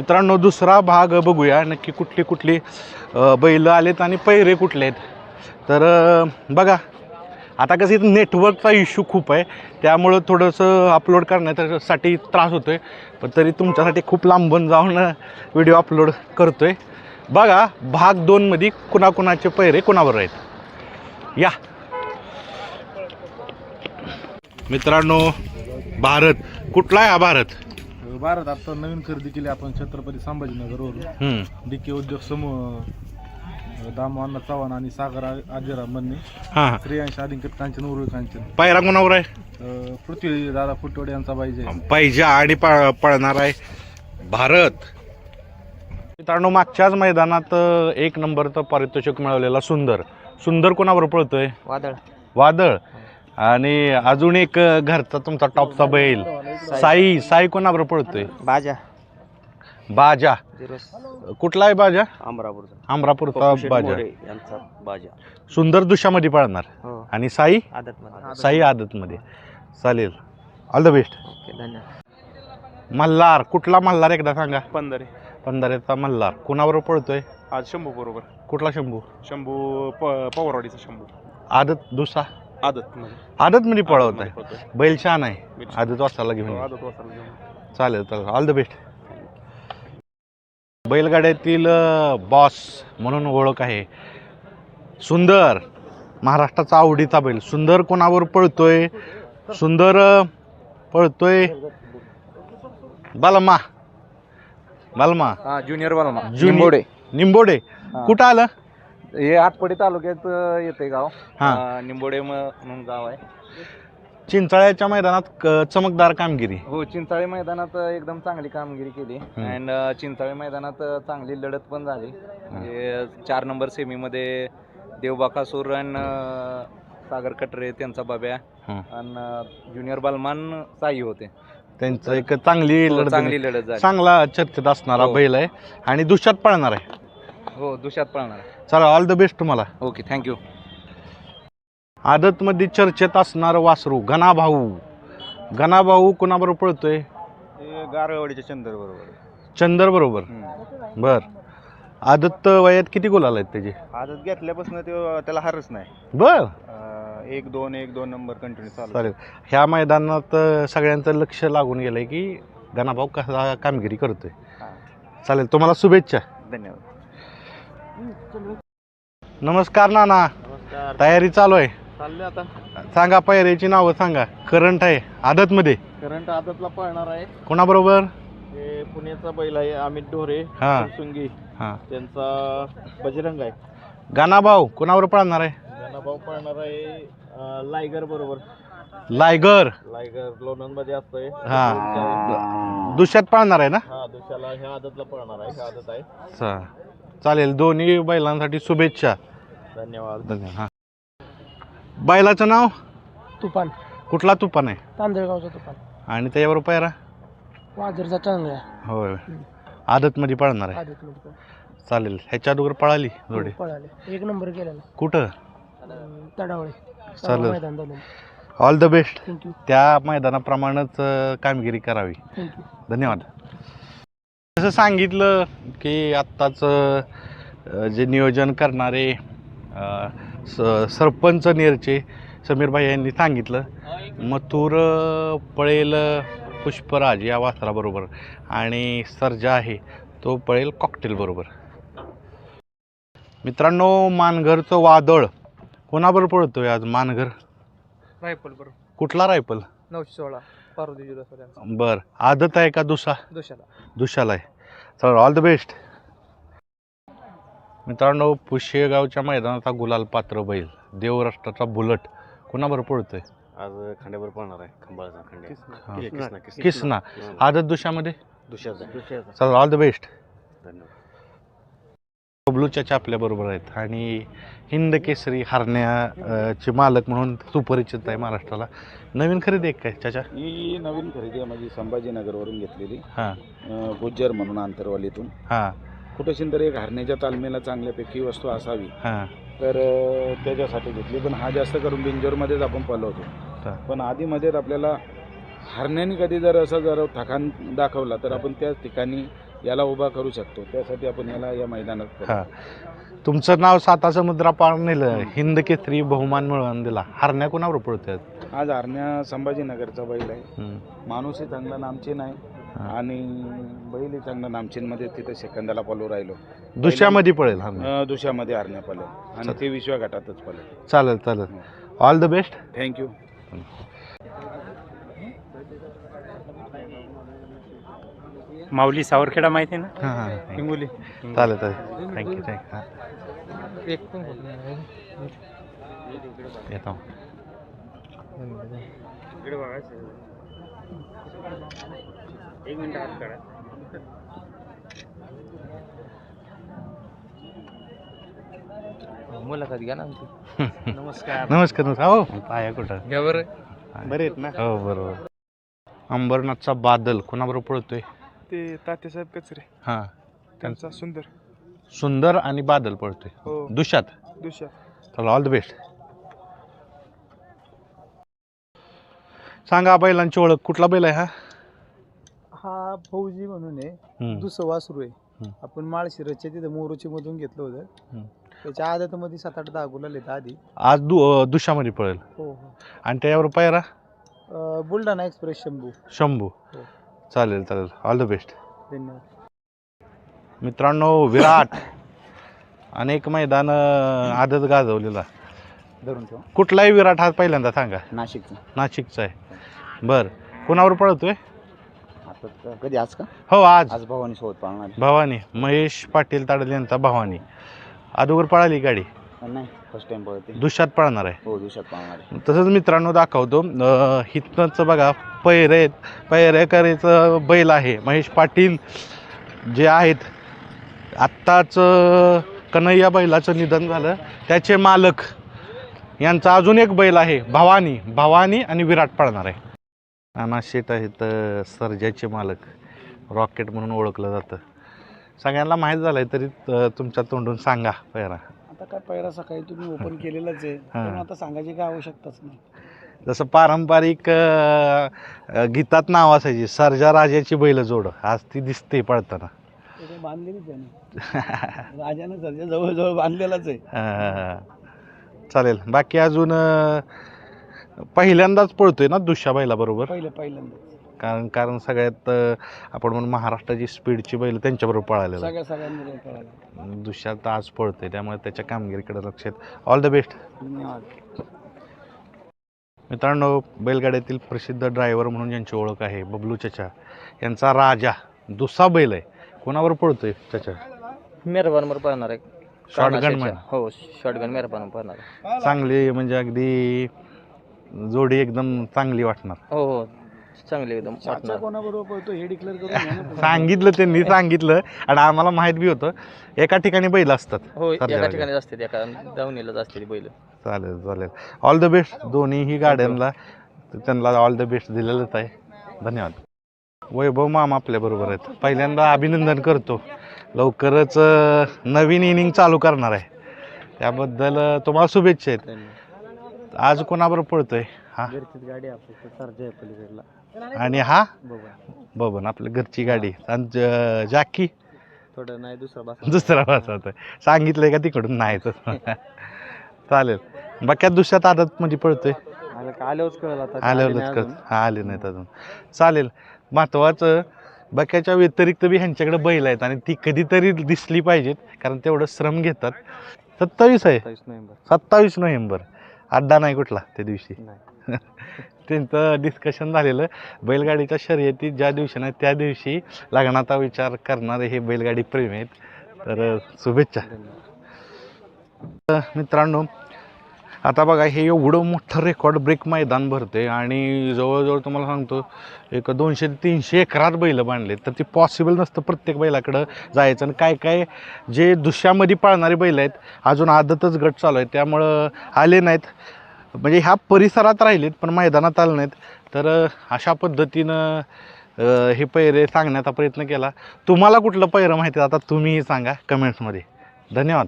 मित्रांनो दुसरा भाग बघूया. नक्की कुठली कुठली बैल आलेत आणि पैरे कुठले आहेत. तर बघा. आता कसं इथं नेटवर्कचा इश्यू खूप आहे. त्यामुळं थोडंसं अपलोड करण्यासाठी त्रास होतो आहे पण तरी तुमच्यासाठी खूप लांबून जाऊन व्हिडिओ अपलोड करतो आहे बघा भाग दोनमध्ये कुणाकुणाचे पैरे कुणावर आहेत? या. मित्रांनो भारत. कुठला आहे हा भारत? भारत आता नवीन खरेदी केली आपण छत्रपती संभाजीनगरवरून. हम्म, डीके उद्योग समूह दामवांना चव्हाण आणि सागर आ- आजीराम बनणे हां हां. श्रेयांश कांचन उरुळ कांचन. पायरा कुणावर आहे अं, पृथ्वी दादा फुटवडे यांचा पाहिजे पाहिजे आणि पळ पळणार आहे. भारत. मित्रांनो मागच्याच मैदानात अ, एक नंबरचं पारितोषिक मिळवलेला सुंदर. सुंदर कोणावर पळतोय? वादळ. वादळ. आणि अजून एक घरचा तुमचा टॉपचा बैल साई साई कोणावर पळतोय? बाजा. बाजा. कुठला आहे बाजा? अमरापूरचा अमरापूरचा बाजा. यांचा बाजा. सुंदर दुशामध्ये पळणार. हो. आणि साई? आदत मध्ये साई आदतमध्ये. चालेल. ऑल द बेस्ट धन्यवाद. मल्हार कुठला मल्हार एकदा सांगा? पंधरे. पंधराचा मल्हार. कुणावर पळतोय? आज शंभू बरोबर. कुठला शंभू? शंभू पवारवाडीचा शंभू. आदत दुसरा? आदत आदत मध्ये पळवत आहे बैल छान आहे. आदत वासाला घेऊन. आदत चालेल चालेल. ऑल द बेस्ट बैलगाड्यातील बॉस म्हणून ओळख आहे. सुंदर महाराष्ट्राचा आवडीचा बैल. सुंदर कोणावर पळतोय? सुंदर पळतोय. बालमा. बालमा. हा ज्युनियर बालमा. जुनी- निंबोडे. निंबोडे. कुठं आलं? हे आटपडी तालुक्यात येते गाव. हा. अं, निंबोडे म- म्हणून गाव आहे. चिंचाळ्याच्या मैदानात क- चमकदार कामगिरी. हो चिंचाळे मैदानात एकदम चांगली कामगिरी केली. अँड चिंचाळे मैदानात चांगली लढत पण झाली. म्हणजे चार नंबर सेमीमध्ये देवबाकासूर आणि सागर कटरे त्यांचा बाब्या. आणि ज्युनियर बालमान साई होते. त्यांचं एक चांगली हो, लढत चांगली लढत झाली. चांगला चर्चेत असणारा हो. बैल आहे आणि दुष्यात पळणार आहे. हो दुशात पळणार. चला ऑल द बेस्ट तुम्हाला. ओके थँक्यू आदतमध्ये चर्चेत असणार वासरू गणाभाऊ. गणाभाऊ कोणाबरोबर पळतोय? गारवाडीच्या चंदर बरोबर. चंदर बरोबर. बर. आदत वयात किती गुलाल आहेत त्याचे? आदत घेतल्यापासून ते त्याला हारच नाही. बर. एक दोन एक दोन नंबर कंटिन्यू चालू. चालेल. ह्या मैदानात अं, सगळ्यांचं लक्ष लागून गेलंय की गणाभाऊ कसा कामगिरी करतोय. चालेल तुम्हाला शुभेच्छा. धन्यवाद. नमस्कार नाना. तयारी चालू आहे. चालले आता. सांगा पैऱ्याची नावं सांगा. करंट आहे आदतमध्ये. करंट आदतला पळणार आहे. कोणाबरोबर? हे पुण्याचा बैल आहे अमित ढोरे हा. सुंगी. हां. त्यांचा बजरंग आहे. गाणाभाऊ कोणाबरोबर पळणार आहे? भाऊ पळणार आहे लायगर बरोबर. लायगर. लायगर लोणंदमध्ये असतोय. हा. दुष्यात पळणार आहे ना? हा दुसऱ्याला ह्या आदतला पळणार आहे ह्या आदत आहे. चालेल. दोन्ही बैलांसाठी शुभेच्छा. धन्यवाद. धन्यवाद. हा. बैलाचं नाव? तुफान. कुठला तुपान आहे? तांदळगावचा तुफान. आणि त्याच्यावर पैरा वाजरचा चांगला होय. आदतमध्ये पळणार आहे. आदित मध्ये चालेल. ह्याच्या अगोदर पळाली जोडी. पळाले. एक नंबर केलेला. कुठं? तडावळे. चालेल. मैदान झालं ऑल द बेस्ट थँक्यू त्या मैदानाप्रमाणेच अं, कामगिरी करावी. थँक्यू धन्यवाद. जसं सांगितलं की आत्ताच जे नियोजन करणारे स सरपंच नेरचे समीरभाई यांनी सांगितलं. मथुर पळेल पुष्पराज या वासराबरोबर आणि सर्जा आहे तो पळेल कॉकटेल बरोबर. मित्रांनो मानघरचं वादळ. कोणाबरोबर पळतोय आज मानघर? रायफल बरोबर. कुठला रायफल? नऊशे सोळा पार्वती बर. आदत आहे का दुसा दुशाला दुशाला आहे. चल ऑल द बेस्ट मित्रांनो पुशेगावच्या मैदानाचा गुलाल पात्र बैल देवराष्ट्राचा बुलट कोणाबरोबर पळतोय? आज खांड्यावर पळणार आहे खंबाळचा. खांड्या किसना. किसना आदत दुशामध्ये? दुसऱ्याचा चल ऑल द बेस्ट धन्यवाद. बबलूच्या चापल्या बरोबर आहेत. आणि हिंद केसरी हरण्याचे मालक म्हणून सुपरिचित आहे महाराष्ट्राला. नवीन खरेदी आहे काय त्याच्या ही नवीन खरेदी आहे माझी संभाजीनगरवरून घेतलेली. हां. अं, गुज्जर म्हणून आंतरवालीतून. हां. कुठेशीन तरी एक हरण्याच्या तालमीला चांगल्यापैकी वस्तू असावी. हां. तर अं, त्याच्यासाठी घेतली. पण हा जास्त करून बिंजोरमध्येच आपण हा. पळवतो पण आधीमध्ये आपल्याला हरण्याने कधी जर असं जर थकान दाखवला तर आपण त्याच ठिकाणी याला उभा करू शकतो. त्यासाठी आपण याला या मैदानात. हां. तुमचं नाव साता समुद्रा पार नेलं हिंद केसरी बहुमान मिळवून दिला. हरण्या कोणावर पडतात आज आरण्या संभाजीनगरचा बैल आहे. माणूसही चांगला नामचीन आहे. आणि बैलही चांगला नामचीनमध्ये तिथं सेकंदाला पळू राहिलो. दुसऱ्यामध्ये पळेल हरण्या. अं, दुसऱ्यामध्ये आरण्या पळेल. आणि ते विश्वा घाटातच पळेल. चालेल चालेल. All the best thank you माऊली सावरखेडा माहिती आहे ना? हां हां. हिंगोली. चालेल चालेल. थँक्यू थँक्यू हां. एक पण होत नाही येतो. एक मिनिट हात काढा मुलाखत घ्या ना आमची. नमस्कार. नमस्कार नमस्कार. हो. पाया कुठं? घ्या बरं. बरे आहेत ना? हो बरोबर. अंबरनाथचा बादल कोणाबरोबर पळतोय? ते तात्यासाहेब कचरे. हां. त्यांचा सुंदर. सुंदर आणि बादल पळतोय हो. दुष्या चला ऑल द बेस्ट सांगा बैलांची ओळख. कुठला बैल आहे हा? हा फौजी म्हणून आहे. हम्म. दुसरं वासरू आहे. हम्म. आपण माळशिरसच्या तिथे मोरोची मधून घेतलं हम्म. होतं त्याच्या आदतमध्ये सात आठ दहा गुलाल आहेत आधी. आज दु अं, दुशामध्ये पळेल. हो हो. आणि त्याच्यावर पायरा? बुलढाणा एक्सप्रेस शंभू. शंभू. हो. चालेल चालेल. ऑल द बेस्ट धन्यवाद. मित्रांनो विराट अनेक मैदान आदत गाजवलेला. धरून ठेवा. कुठलाही विराट हा पहिल्यांदा सांगा. नाशिकचं. नाशिकचा आहे. बर. कोणावर पळतोय? आता कधी? आज का? हो आज. आज भावानी सोबत पाळणार भवानी. महेश पाटील ताडल यांचा भवानी. अगोदर पळाली गाडी. नाही फर्स्ट टाइम पळते दुष्यात पळणार आहे. हो दिवसात पाळणार आहे. तसंच मित्रांनो दाखवतो. अं, हितनंच बघा पैरे पैरेकरीचं बैल आहे. महेश पाटील जे आहेत आत्ताच अं, कन्हैया बैलाचं निधन झालं. त्याचे मालक यांचा अजून एक बैल आहे भवानी. भवानी आणि विराट पळणार आहे. नाना शेट आहेत अं, सर्जाचे मालक. रॉकेट म्हणून ओळखलं जातं. सगळ्यांना माहीत झालं आहे तरी अं, तुमच्या तोंडून सांगा पैरा. आता काय पहिला सकाळी तुम्ही ओपन केलेलंच आहे. त्यामुळे आता सांगायची काय आवश्यकताच नाही. जसं पारंपरिक अ, अ, गीतात नाव असायची सर्जा राजाची बैल जोड. आज ती दिसते पळताना. ते काही बांधलेलीच आहे ना. राजानं जवळजवळ बांधलेलाच आहे. अ, चालेल. बाकी अजून अ, पहिल्यांदाच पळतोय ना दुसऱ्या बैला बरोबर? पहिलं पहिल्यांदा कारण कारण सगळ्यात अ, आपण म्हणून महाराष्ट्राची स्पीडची बैल त्यांच्याबरोबर पळालेलं सगळ्या सगळ्यांमध्ये कळालं दुसऱ्यात आज पळतोय त्यामुळे त्याच्या कामगिरीकडे लक्ष ऑल द बेस्ट धन्यवाद. मित्रांनो बैलगाड्यातील प्रसिद्ध ड्रायव्हर म्हणून ज्यांची ओळख आहे बबलू चचा यांचा राजा दुसरा बैल आहे. कोणावर पळतोय त्याच्या मेहरबानवर पळणार आहे. शॉर्टगन हो शॉर्टगन मेहरबान पळणार आहे. चांगली म्हणजे अगदी जोडी एकदम चांगली वाटणार. हो हो. चांगली एकदम वाटणार. कोणाबरोबर पळतो हे डिक्लेअर करून घ्या ना पुन्हा. सांगितलं त्यांनी सांगितलं. आणि आम्हाला माहीत बी होतं एका ठिकाणी बैल असतात. हो सरजा एका राजा. ठिकाणी असते एका दावणीलाच असते ती बैल. चालेल चालेल. ऑल द बेस्ट दोन्हीही गाड्यांना. त्यांना ऑल द बेस्ट दिलेलंच आहे. धन्यवाद. वैभव मामा आपल्याबरोबर आहेत. पहिल्यांदा अभिनंदन करतो. लवकरच अं, नवीन इनिंग चालू करणार आहे. त्याबद्दल अं, तुम्हाला शुभेच्छा आहेत. आज कोणाबरोबर पळतोय? हा. घरचीच गाडी आपली सरजा आहे पलीकडला आणि हा? बघा बबन आपल्या घरची गाडी. आणि ज- जॅकी? थोडं नाही दुसरा बस. दुसरा वाजवत आहे सांगितलंय का तिकडून? नाही तर. चालेल. बाक्यात दुसऱ्यात आदत मध्ये पळतोय? आल्यावरच कळलं आता. आल्यावरच कर हा आले नाहीत अजून. चालेल. महत्वाचं बक्याच्या व्यतिरिक्त बी ह्यांच्याकडे बैल आहेत आणि ती कधीतरी दिसली पाहिजेत कारण तेवढं श्रम घेतात. सत्तावीस आहे. नोव्हेंबर. सत्तावीस नोव्हेंबर. अड्डा नाही कुठला त्या दिवशी. त्यांचं डिस्कशन झालेलं बैलगाडीच्या शर्यती ज्या दिवशी नाही त्या दिवशी लग्नाचा विचार करणारे हे बैलगाडी प्रेमी आहेत. तर शुभेच्छा. तर मित्रांनो आता बघा हे एवढं मोठं रेकॉर्ड ब्रेक मैदान भरते आणि जवळजवळ तुम्हाला सांगतो एक दोनशे ते तीनशे एकरात बैलं बांधले तर ते पॉसिबल नसतं प्रत्येक बैलाकडं जायचं. आणि काय काय जे दुसऱ्यामध्ये पाळणारे बैल आहेत अजून आदतच गट चालू आहे त्यामुळं आले नाहीत. म्हणजे ह्या परिसरात राहिलेत पण मैदानात आले नाहीत. तर अशा पद्धतीनं हे पैरे सांगण्याचा प्रयत्न केला. तुम्हाला कुठलं पैरं माहिती आहे? आता तुम्हीही सांगा कमेंट्समध्ये. धन्यवाद.